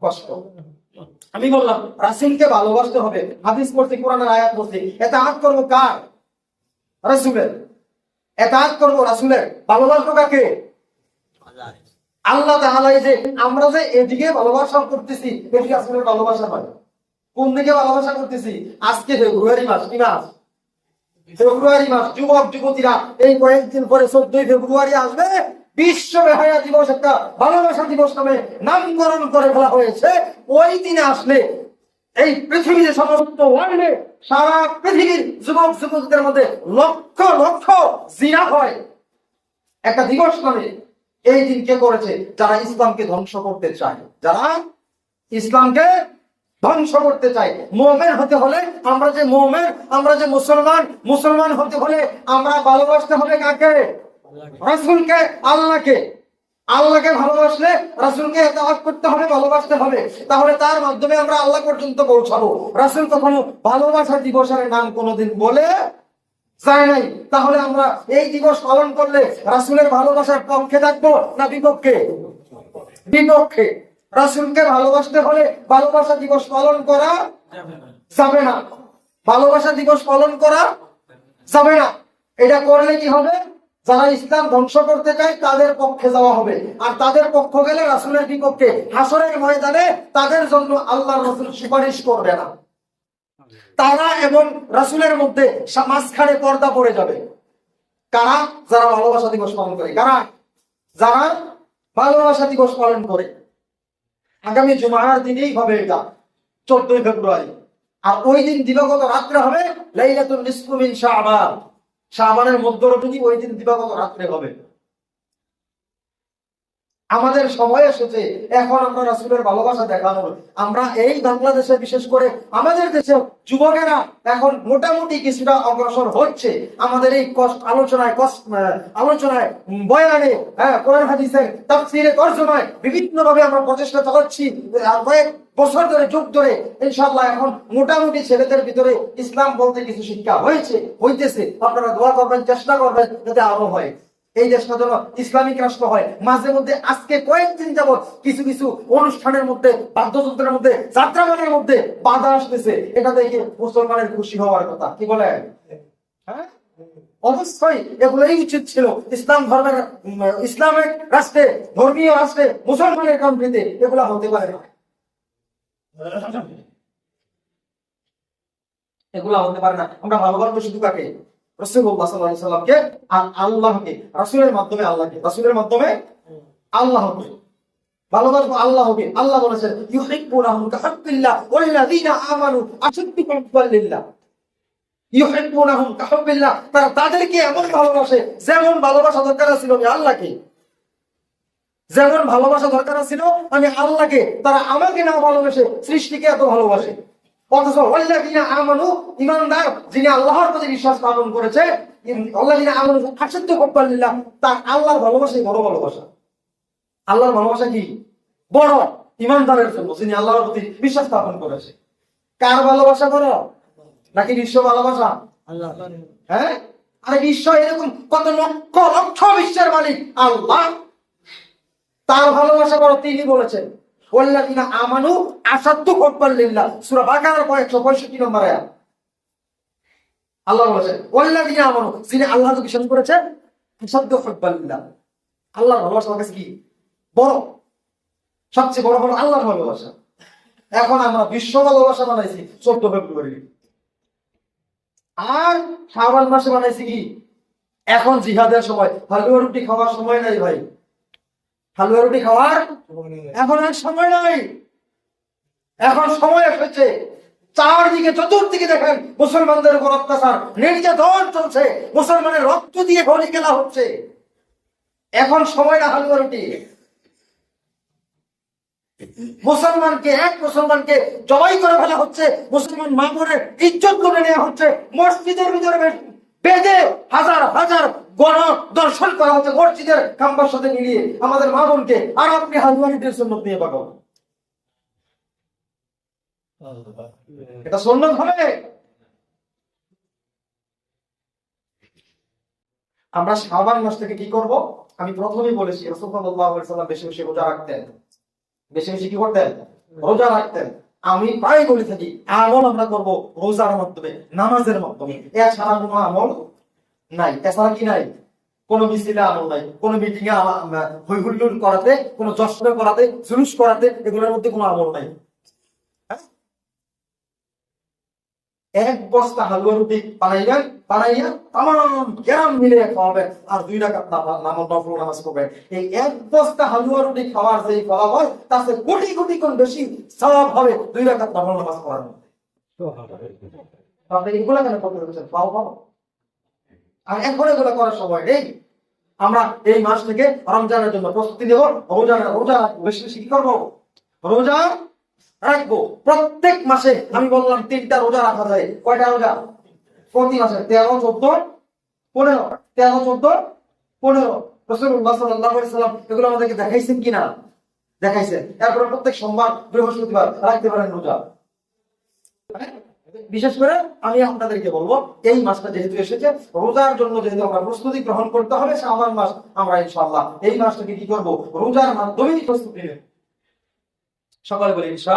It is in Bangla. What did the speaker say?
কষ্ট। আমি বললাম, রাসুলকে ভালোবাসতে হবে। হাদিস পড়ছি, কোরআনের আয়াত পড়ছি। এতে আগ করব কার? রাসুলের। এতে আগ করব রাসুলের। ভালোবাসবো কাকে? আল্লাহ তাহলে যে, আমরা যে এদিকে ভালোবাসা করতেছি, এদিকে আসলে ভালোবাসা হয়। কোন দিকে ভালোবাসা করতেছি? আজকে ফেব্রুয়ারি মাস, কি মাস? ফেব্রুয়ারি মাস, যুবক, যুবতীরা এই কয়েকদিন পরে চোদ্দই ফেব্রুয়ারি আসবে। বিশ্ব বেহায়া দিবস একটা ভালোবাসা দিবস নামে নামকরণ করে ফেলা হয়েছে। ওই দিনে আসলে এই পৃথিবীর সমস্ত ওয়ার্ল্ডে সারা পৃথিবীর যুবক, যুবতীদের মধ্যে লক্ষ লক্ষ জিনা হয়। একটা দিবস নামে এই দিন কে করেছে? যারা ইসলামকে ধ্বংস করতে চায়। যারা ইসলামকে ধ্বংস করতে চায়। মোমেন হতে হলে আমরা যে মোমেন, আমরা যে মুসলমান মুসলমান হতে হলে আমরা ভালোবাসতে হবে কাকে? রাসুলকে আল্লাহকে আল্লাহকে ভালোবাসলে রাসুলকে এতাওয়াত করতে হবে, ভালোবাসতে হবে। তাহলে তার মাধ্যমে আমরা আল্লাহ পর্যন্ত পৌঁছাবো। রাসুল কখনো ভালোবাসা দিবসের নাম কোনোদিন বলে যায় নাই। তাহলে আমরা এই দিবস পালন করলে রাসুলের ভালোবাসার পক্ষে থাকব না বিপক্ষে? বিপক্ষে। রাসুলকে ভালোবাসতে হলে ভালোবাসা দিবস পালন করা যাবে না। ভালোবাসা দিবস পালন করা যাবে না। এটা করলে কি হবে? যারা ইসলাম ধ্বংস করতে চায়, তাদের পক্ষে যাওয়া হবে। আর তাদের পক্ষ গেলে রাসুলের বিপক্ষে হাসরের ময়দানে তাদের জন্য আল্লাহ রসুল সুপারিশ করবে না। তারা এবং রাসুলের মধ্যে মাঝখানে পর্দা পড়ে যাবে। কারা? যারা ভালোবাসা দিবস পালন করে। কারা? যারা ভালোবাসা দিবস পালন করে। আগামী জুমার দিনেই হবে এটা, চোদ্দই ফেব্রুয়ারি। আর ওই দিন দিবাগত রাত্রে হবে লাইলাতুল নিসফু মিন শাবান। শাবানের মধ্যরজনী ওই দিন দিবাগত রাত্রে হবে। আমাদের সময় এসেছে। এখন আমরা রাসুলের ভালোবাসা দেখানোর আমরা এই বাংলাদেশে বিশেষ করে আমাদের দেশে যুবকেরা এখন মোটামুটি কিছুটা অগ্রসর হচ্ছে। আমাদের এই কষ্ট আলোচনায় কষ্ট আলোচনায় বয়ানে হ্যাঁ কোরআন হাদিসের তাফসিরে তর্জমায় বিভিন্ন ভাবে আমরা প্রচেষ্টা চালাচ্ছি। কয়েক বছর ধরে, যুগ ধরে ইনশাল্লাহ এখন মোটামুটি ছেলেদের ভিতরে ইসলাম বলতে কিছু শিক্ষা হয়েছে, হইতেছে। আপনারা দোয়া করবেন, চেষ্টা করবেন যাতে আরও হয়। এই দেশটা যেন ইসলামিক রাষ্ট্র হয়। মাঝে মধ্যে আজকে কয়েকদিন যাবত কিছু কিছু অনুষ্ঠানের মধ্যে বাদ্যযন্ত্রের মধ্যে যাত্রাগানের মধ্যে বাধা আসতেছে। এটা দেখে মুসলমানের খুশি হওয়ার কথা। কি বলে হ্যাঁ? অবশ্যই এগুলোই উচিত ছিল। ইসলাম ধর্মের উম, ইসলামিক রাষ্ট্রে ধর্মীয় রাষ্ট্রে মুসলমানের কান্ট্রিতে এগুলা হতে পারে না। এগুলা হতে পারে না। আমরা ভালোবাসবো শুধু কাকে আল্লাহকে মাধ্যমে আল্লাহকে মাধ্যমে তাদেরকে এমন ভালোবাসে, যেমন ভালোবাসা দরকার ছিল আমি আল্লাহকে। যেমন ভালোবাসা দরকার ছিল আমি আল্লাহকে, তারা আমাকে না ভালোবাসে সৃষ্টিকে এত ভালোবাসে। অথচ ওয়াল্লাযীনা আমানু ইমানদার যিনি আল্লাহর প্রতি বিশ্বাস স্থাপন করেছে ওয়াল্লাযীনা আমানু তার আল্লাহর ভালোবাসাই বড় ভালোবাসা। আল্লাহর ভালোবাসা কি? বড় ইমানদারের জন্য যিনি আল্লাহর প্রতি বিশ্বাস স্থাপন করেছে। কার ভালোবাসা বড়? নাকি বিশ্ব ভালোবাসা? হ্যাঁ? আরে বিশ্ব এরকম কত লক্ষ লক্ষ বিশ্বের মালিক আল্লাহ। তার ভালোবাসা বড় তিনি বলেছেন। ওয়াল্লাযীনা আমানু আসাদ্দু হুব্বান লিল্লাহ। সূরা বাকারার 165 নম্বর আয়াত। আল্লাহ বলেছেন ওয়াল্লাযীনা আমানু, যিনি আল্লাহকে বিশ্বাস করেছেন আসাদ্দু হুব্বান লিল্লাহ। আল্লাহর ভালোবাসা কাছে কি? বড়। সবচেয়ে বড় হলো আল্লাহর ভালোবাসা। এখন আমরা বিশ্ব ভালোবাসা বানাইছি চোদ্দ ফেব্রুয়ারি। আর শ্রাবণ মাসে বানাইছি কি? এখন জিহাদের সময়, হালুয়া রুটি খাওয়ার সময় নাই ভাই। হালুয়া রুটি খাওয়ার এখন আর সময় নাই। এখন সময় এসেছে। চারদিকে, চতুর্দিকে দেখেন মুসলমানদের উপর অত্যাচার, নির্যাতন চলছে। মুসলমানের রক্ত দিয়ে গলি খেলা হচ্ছে। এখন সময় না হালুয়া রুটি। মুসলমানকে, এক মুসলমানকে জবাই করে ফেলা হচ্ছে। মুসলমান মা বোনের ইজ্জত করে নেওয়া হচ্ছে। মসজিদের ভিতরে বেঁধে হাজার হাজার গণ দর্শন করা হচ্ছে, মসজিদের খাম্বার সাথে মিলিয়ে আমাদের আর আপনি হালুয়ারিদের জন্য নিয়ে এটা সন্ন্যত হবে। আমরা শাবান মাস থেকে কি করব? আমি প্রথমেই বলেছি সাল্লাল্লাহু বেশি বেশি রোজা রাখতেন। বেশি বেশি কি করতেন? রোজা রাখতেন। আমি প্রায় বলে থাকি, আমল আমরা করব রোজার মাধ্যমে, নামাজের মাধ্যমে। এছাড়া কোনো আমল নাই এছাড়া কি নাই? কোনো মিছিলে আমল নাই কোনো মিটিং এ হই হুল্লোড় করাতে কোনো জশ্ন করাতে জুলুস করাতে এগুলোর মধ্যে কোনো আমল নাই। হ্যাঁ? এক বস্তা হালুয়া রুটি বানাইবেন বানাইয়া তাম গ্রাম মিলে খাওয়াবেন আর দুই নামা- নামাজ নফল নামাজ করবেন এই এক বস্তা হালুয়া রুটি খাওয়ার যে ফলাফল হয় তার চেয়ে কোটি কোটি কোন বেশি সওয়াব হবে দুই রাকাত নফল নামাজ করার মধ্যে। আপনি এগুলা কেন করতে পাও পাও। আর এখন এগুলো করার সময় নেই। আমরা এই মাস থেকে রমজানের জন্য প্রস্তুতি নেব, রোজা রোজা। বেশি বেশি কি করব? রোজা রাখব। প্রত্যেক মাসে আমি বললাম তিনটা রোজা রাখা যায়। কয়টা রোজা? প্রতি মাসে তেরো, চোদ্দ, পনেরো। তেরো, চোদ্দ, পনেরো। রসুল্লাহ সাল্লাহ সাল্লাম এগুলো আমাদেরকে দেখাইছেন কিনা? দেখাইছেন। এরপরে প্রত্যেক সোমবার, বৃহস্পতিবার রাখতে পারেন রোজা। বিশেষ করে আমি আপনাদেরকে বলব, এই মাসটা যেহেতু এসেছে, রোজার জন্য যেহেতু আমরা প্রস্তুতি গ্রহণ করতে হবে আমার মাস আমরা ইনশাআল্লাহ এই মাসটাকে কি করব? রোজার মাধ্যমেই প্রস্তুতি সকালে বলি ইনশা